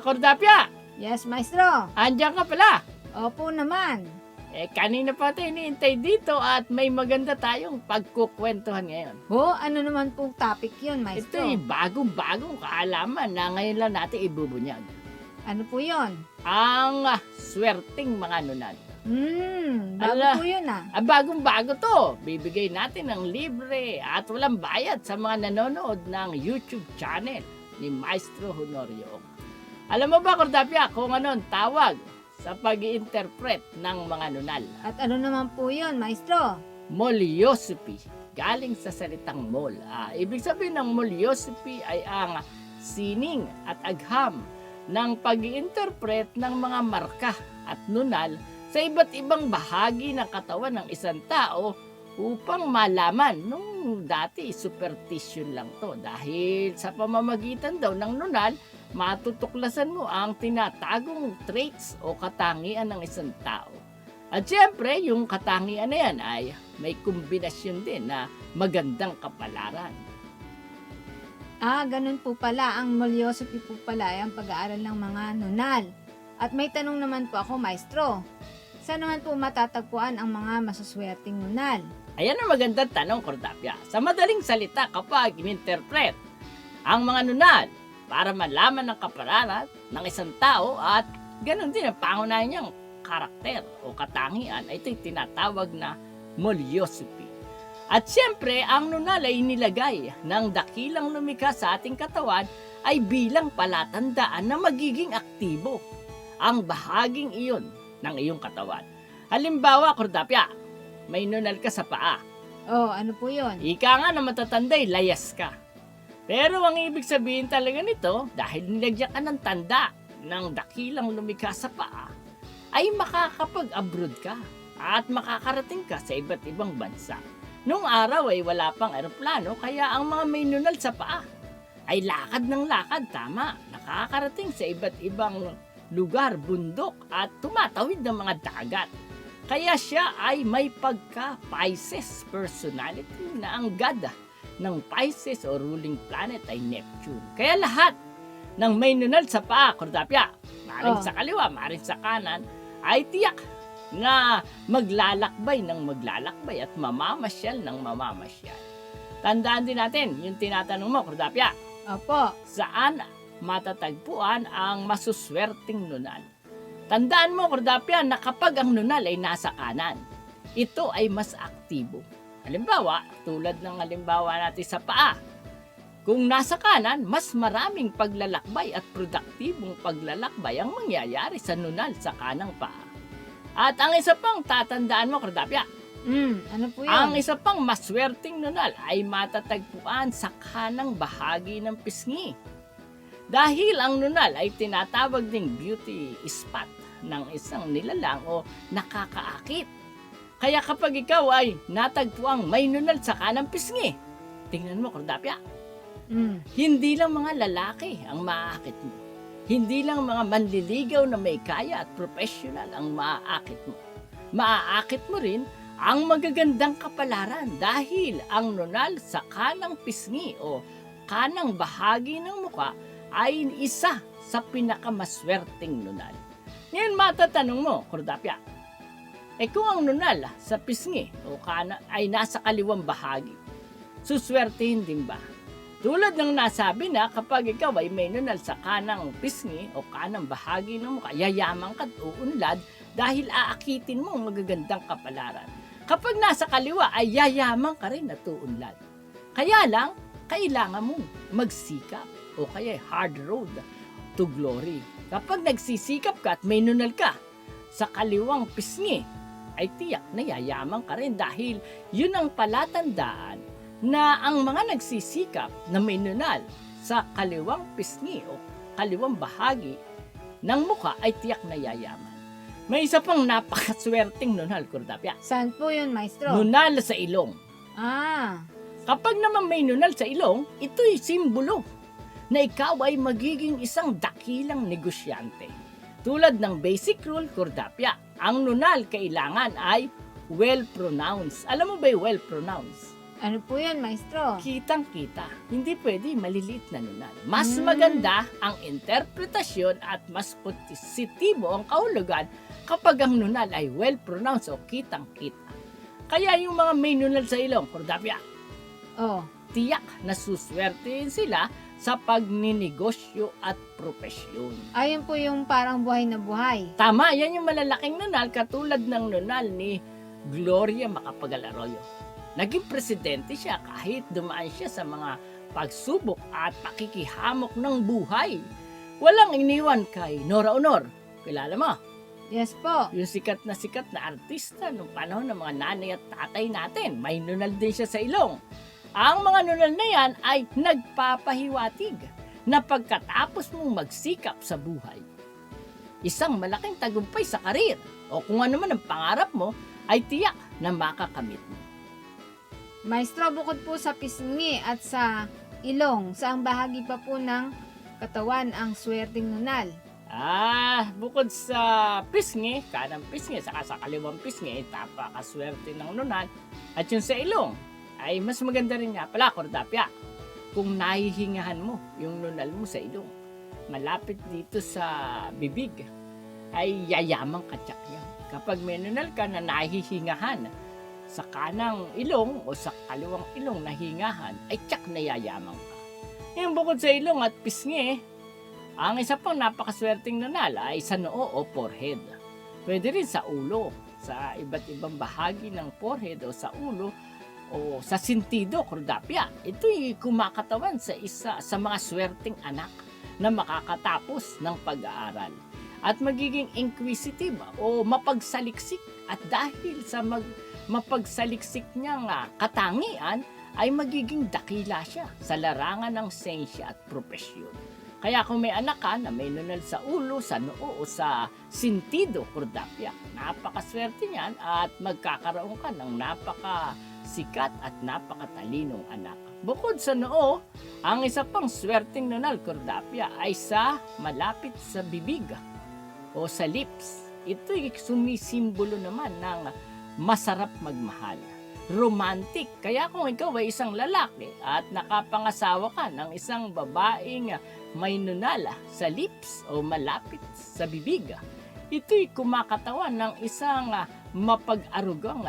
Cordapia, Yes, maestro. andyan ka pala. Opo naman. Eh, kanina pa tayo iniintay dito at may maganda tayong pagkukwentuhan ngayon. Ho, ano naman pong topic yun, maestro? Ito ay bagong-bagong kaalaman na ngayon lang natin ibubunyag. Ano po yun? Ang ah, swerting mga nunal. Hmm, bago Ala. po yun ah. Ah, bagong-bago to. Bibigay natin ng libre at walang bayad sa mga nanonood ng YouTube channel ni Maestro Honorio. Alam mo ba, Cordapia, kung ano ang tawag sa pag interpret ng mga nunal? At ano naman po yun, maestro? Moliosopi. Galing sa salitang mol. Ah, ibig sabihin ng moliosopi ay ang sining at agham ng pag interpret ng mga marka at nunal sa iba't ibang bahagi ng katawan ng isang tao upang malaman nung dati superstition lang to dahil sa pamamagitan daw ng nunal matutuklasan mo ang tinatagong traits o katangian ng isang tao. At syempre, yung katangian na yan ay may kombinasyon din na magandang kapalaran. Ah, ganun po pala. Ang Molyosopy po pala ay ang pag-aaral ng mga nunal. At may tanong naman po ako, maestro. Saan naman po matatagpuan ang mga masuswerteng nunal? Ayan ang magandang tanong, Cordapia. Sa madaling salita, kapag ininterpret ang mga nunal para malaman ang kapalaran ng isang tao at ganun din ang pangunahin niyang karakter o katangian, ito'y tinatawag na moliosopi. At siyempre, ang nunal ay nilagay ng dakilang lumikha sa ating katawan ay bilang palatandaan na magiging aktibo ang bahaging iyon ng iyong katawan. Halimbawa, Cordapia, may nunal ka sa paa. Oh, ano po yun? Ika nga na matatanday, layas ka. Pero ang ibig sabihin talaga nito, dahil nilagyan ka ng tanda ng dakilang lumikha sa paa, ay makakapag-abroad ka at makakarating ka sa iba't ibang bansa. Noong araw ay wala pang eroplano, kaya ang mga may nunal sa paa ay lakad ng lakad, tama. Nakakarating sa iba't ibang lugar, bundok at tumatawid ng mga dagat. Kaya siya ay may pagka-Pisces personality na ang god ng Pisces o ruling planet ay Neptune. Kaya lahat ng may nunal sa paa, Cordapia, maring Oh. sa kaliwa, maring sa kanan, ay tiyak na maglalakbay ng maglalakbay at mamamasyal ng mamamasyal. Tandaan din natin yung tinatanong mo, Cordapia, Opo. saan matatagpuan ang masuswerteng nunal. Tandaan mo, Cordapia, na kapag ang nunal ay nasa kanan, ito ay mas aktibo. Halimbawa, tulad ng halimbawa natin sa paa. Kung nasa kanan, mas maraming paglalakbay at produktibong paglalakbay ang mangyayari sa nunal sa kanang paa. At ang isa pang tatandaan mo, Cordapia, Hmm, ano po yun? ang isa pang maswerteng nunal ay matatagpuan sa kanang bahagi ng pisngi. Dahil ang nunal ay tinatawag ding beauty spot ng isang nilalang o nakakaakit. Kaya kapag ikaw ay natagpuang may nunal sa kanang pisngi, tingnan mo, Cordapia, Hmm. hindi lang mga lalaki ang maaakit mo. Hindi lang mga manliligaw na may kaya at professional ang maaakit mo. Maaakit mo rin ang magagandang kapalaran dahil ang nunal sa kanang pisngi o kanang bahagi ng muka ay isa sa pinakamaswerteng nunal. Ngayon matatanong mo, Cordapia, eh kung ang nunal sa pisngi o kana ay nasa kaliwang bahagi, suswertehin din ba? Tulad ng nasabi na kapag ikaw ay may nunal sa kanang pisngi o kanang bahagi ng mukha, yayaman ka at uunlad dahil aakitin mo ang magagandang kapalaran. Kapag nasa kaliwa ay yayaman ka rin at uunlad. Kaya lang, kailangan mong magsikap o kaya hard road to glory. Kapag nagsisikap ka at may nunal ka sa kaliwang pisngi, ay tiyak na yayaman ka rin dahil yun ang palatandaan na ang mga nagsisikap na may nunal sa kaliwang pisngi o kaliwang bahagi ng mukha ay tiyak na yayaman. May isa pang napakaswerteng nunal, Kurdapya. Saan po yun, maestro? Nunal sa ilong. ah, Kapag naman may nunal sa ilong, ito'y simbolo na ikaw ay magiging isang dakilang negosyante. Tulad ng basic rule, Kurdapya, ang nunal kailangan ay well-pronounced. Alam mo ba yung well-pronounced? Ano po yan, maestro? Kitang-kita, hindi pwede maliliit na nunal. Mas Hmm. maganda ang interpretasyon at mas positibo ang kahulugan kapag ang nunal ay well-pronounced o kitang-kita. Kaya yung mga may nunal sa ilong, Cordapia, Oh, tiyak na suswertein sila sa pagninegosyo at propesyon. ayun po yung parang buhay na buhay. Tama, yan yung malalaking nunal katulad ng nunal ni Gloria Macapagal Arroyo. Naging presidente siya kahit dumaan siya sa mga pagsubok at pakikihamok ng buhay. Walang iniwan kay Nora Honor. Kilala mo, Yes po. yung sikat na sikat na artista nung panahon ng mga nanay at tatay natin. May nunal din siya sa ilong. Ang mga nunal na yan ay nagpapahiwatig na pagkatapos mong magsikap sa buhay, isang malaking tagumpay sa karir o kung ano man ang pangarap mo ay tiyak na makakamit mo. Maestro, bukod po sa pisngi at sa ilong, saang bahagi pa po ng katawan ang swerteng nunal? Ah, bukod sa pisngi, kanang pisngi, saka sa kaliwang pisngi, tapakaswerte ng nunal, at yung sa ilong, ay mas maganda rin nga pala, Kordapya, kung nahihingahan mo yung nunal mo sa ilong. Malapit dito sa bibig, ay yayamang katsak yan. Kapag may nunal ka na nahihingahan sa kanang ilong o sa kaliwang ilong na hingahan, ay tsak na yayamang ka. Yung bukod sa ilong at pisngi, ang isa pang napakaswerteng nunal ay sa noo o forehead. Pwede rin sa ulo, sa iba't ibang bahagi ng forehead o sa ulo o sa sintido, kordapya. Ito'y kumakatawan sa isa sa mga swerteng anak na makakatapos ng pag-aaral at magiging inquisitive o mapagsaliksik at dahil sa mag, mapagsaliksik niyang katangian ay magiging dakila siya sa larangan ng sensya at propesyon. Kaya kung may anak ka na may nunal sa ulo, sa noo o sa sintido, kordapya, napakaswerte niyan at magkakaroon ka ng napakasikat at napakatalinong anak. Bukod sa noo, ang isa pang swerteng nunal, kordapya, ay sa malapit sa bibig o sa lips. Ito'y sumisimbolo naman ng masarap magmahal romantic. Kaya kung ikaw ay isang lalaki at nakapangasawa ka ng isang babaeng may nunala sa lips o malapit sa bibig, ito'y kumakatawan ng isang mapag-arugang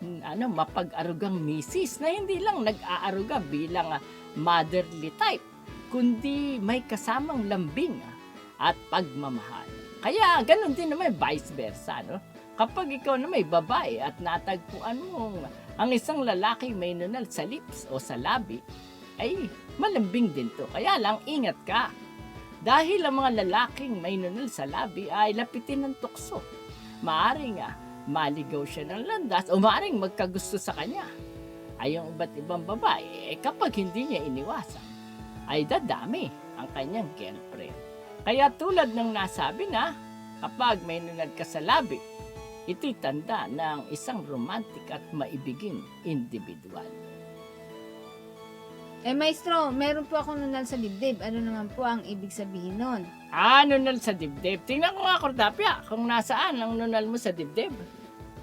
ano, mapag-arugang misis na hindi lang nag-aaruga bilang ah, motherly type, kundi may kasamang lambing ah, at pagmamahal. Kaya ganun din naman vice versa, no? Kapag ikaw na may babae at natagpuan mong ang isang lalaki may nunal sa lips o sa labi, ay malambing din to. Kaya lang, ingat ka. Dahil ang mga lalaking may nunal sa labi ay lapitin ng tukso. Maaring ah, maligaw siya ng landas o maaring magkagusto sa kanya. Ay yung iba't ibang babae, eh, kapag hindi niya iniwasan, ay dadami ang kanyang girlfriend. Kaya tulad ng nasabi na, kapag may nunal ka sa labi, ito'y tanda ng isang romantic at maibiging individual. Eh, maestro, meron po ako nunal sa dibdib. Ano naman po ang ibig sabihin nun? Ah, nunal sa dibdib. Tingnan ko nga, Kordapya, kung nasaan ang nunal mo sa dibdib.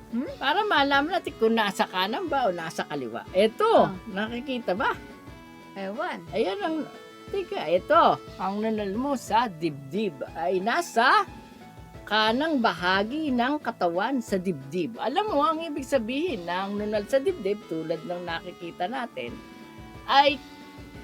Hmm? Para malaman natin kung nasa kanan ba o nasa kaliwa. Ito, Ah. nakikita ba? Ewan. Ayan ang... Tika, ito. Ang nunal mo sa dibdib ay nasa kanang bahagi ng katawan sa dibdib. Alam mo, ang ibig sabihin ng nunal sa dibdib, tulad ng nakikita natin, ay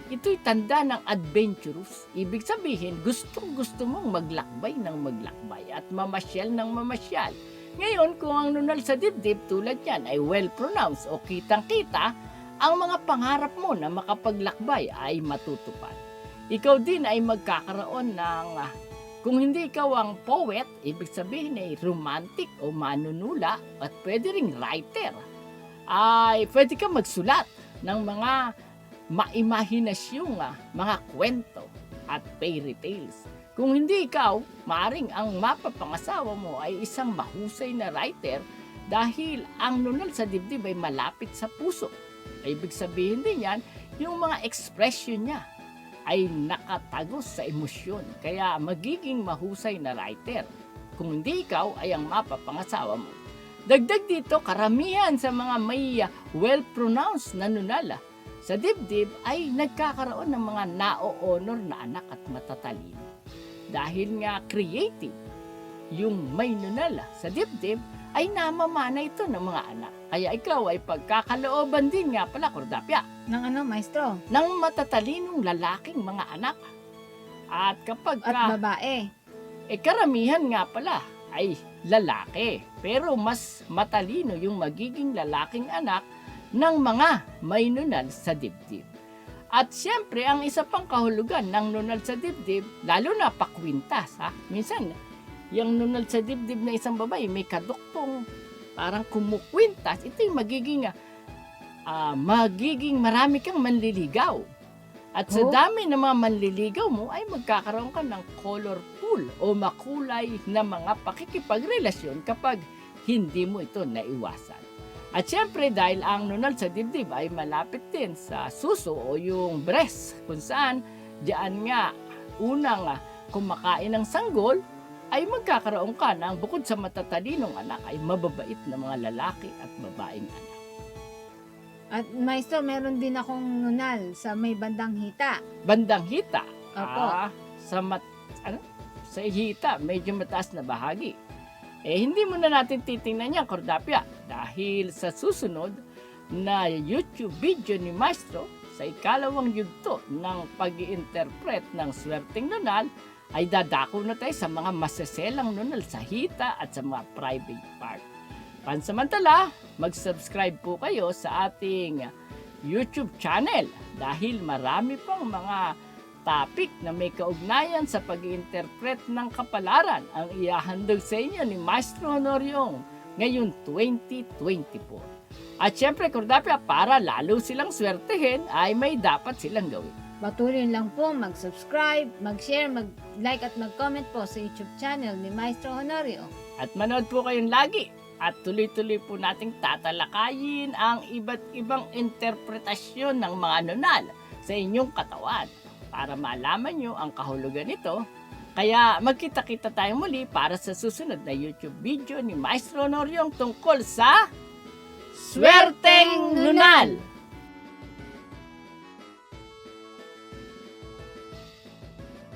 ito'y tanda ng adventurous. Ibig sabihin, gustong gusto mong maglakbay ng maglakbay at mamasyal ng mamasyal. Ngayon, kung ang nunal sa dibdib tulad yan ay well-pronounced o kitang-kita, ang mga pangarap mo na makapaglakbay ay matutupad. Ikaw din ay magkakaroon ng, ah, kung hindi ikaw ang poet, ibig sabihin ay romantic o manunula at pwede ring writer, ay pwede ka magsulat ng mga maimahinasyong ah, mga kwento at fairy tales. Kung hindi ikaw, maring ang mapapangasawa mo ay isang mahusay na writer dahil ang nunal sa dibdib ay malapit sa puso. Ibig sabihin din yan, yung mga expression niya ay nakatagos sa emosyon. Kaya magiging mahusay na writer. Kung hindi ikaw ay ang mapapangasawa mo. Dagdag dito, karamihan sa mga may uh, well-pronounced na nunala sa dibdib ay nagkakaroon ng mga nao-honor na anak at matatalino. Dahil nga creative, yung may nunala sa dibdib ay namamana ito ng mga anak. Kaya ikaw ay pagkakalooban din nga pala, Kordapya, Ng ano, maestro? ng matatalinong lalaking mga anak. At kapag At ka, babae. eh karamihan nga pala ay lalaki. Pero mas matalino yung magiging lalaking anak ng mga may nunal sa dibdib. At siyempre, ang isa pang kahulugan ng nunal sa dibdib, lalo na pakwintas. Ha? Minsan, yung nunal sa dibdib na isang babae, may kaduktong parang kumukwintas. Ito yung magiging, ah, magiging marami kang manliligaw. At sa Oh. dami ng mga manliligaw mo ay magkakaroon ka ng colorful o makulay na mga pakikipagrelasyon kapag hindi mo ito naiwasan. At syempre dahil ang nunal sa dibdib ay malapit din sa suso o yung breast kung saan diyan nga unang ah, kumakain ng sanggol ay magkakaroon ka ng bukod sa matatalinong anak ay mababait na mga lalaki at babaeng anak. At maestro, meron din akong nunal sa may bandang hita. Bandang hita, Opo. Ah, sa mat, ano? Sa hita, medyo mataas na bahagi. Eh, hindi mo na natin titingnan yan, Cordapia. Dahil sa susunod na YouTube video ni Maestro sa ikalawang yugto ng pag interpret ng swerteng nunal, ay dadako na tayo sa mga maseselang nunal sa hita at sa mga private part. Pansamantala, mag-subscribe po kayo sa ating YouTube channel dahil marami pang mga topic na may kaugnayan sa pag interpret ng kapalaran ang ihahandog sa inyo ni Maestro Honoriong ngayon 2024. At syempre, Cordapia, para lalo silang swertehin ay may dapat silang gawin. Patuloy lang po mag-subscribe, mag-share, mag-like at mag-comment po sa YouTube channel ni Maestro Honorio. At manood po kayong lagi at tuloy-tuloy po nating tatalakayin ang iba't ibang interpretasyon ng mga nunal sa inyong katawan para malaman nyo ang kahulugan nito. Kaya magkita-kita tayo muli para sa susunod na YouTube video ni Maestro Noriong tungkol sa Swerteng Nunal!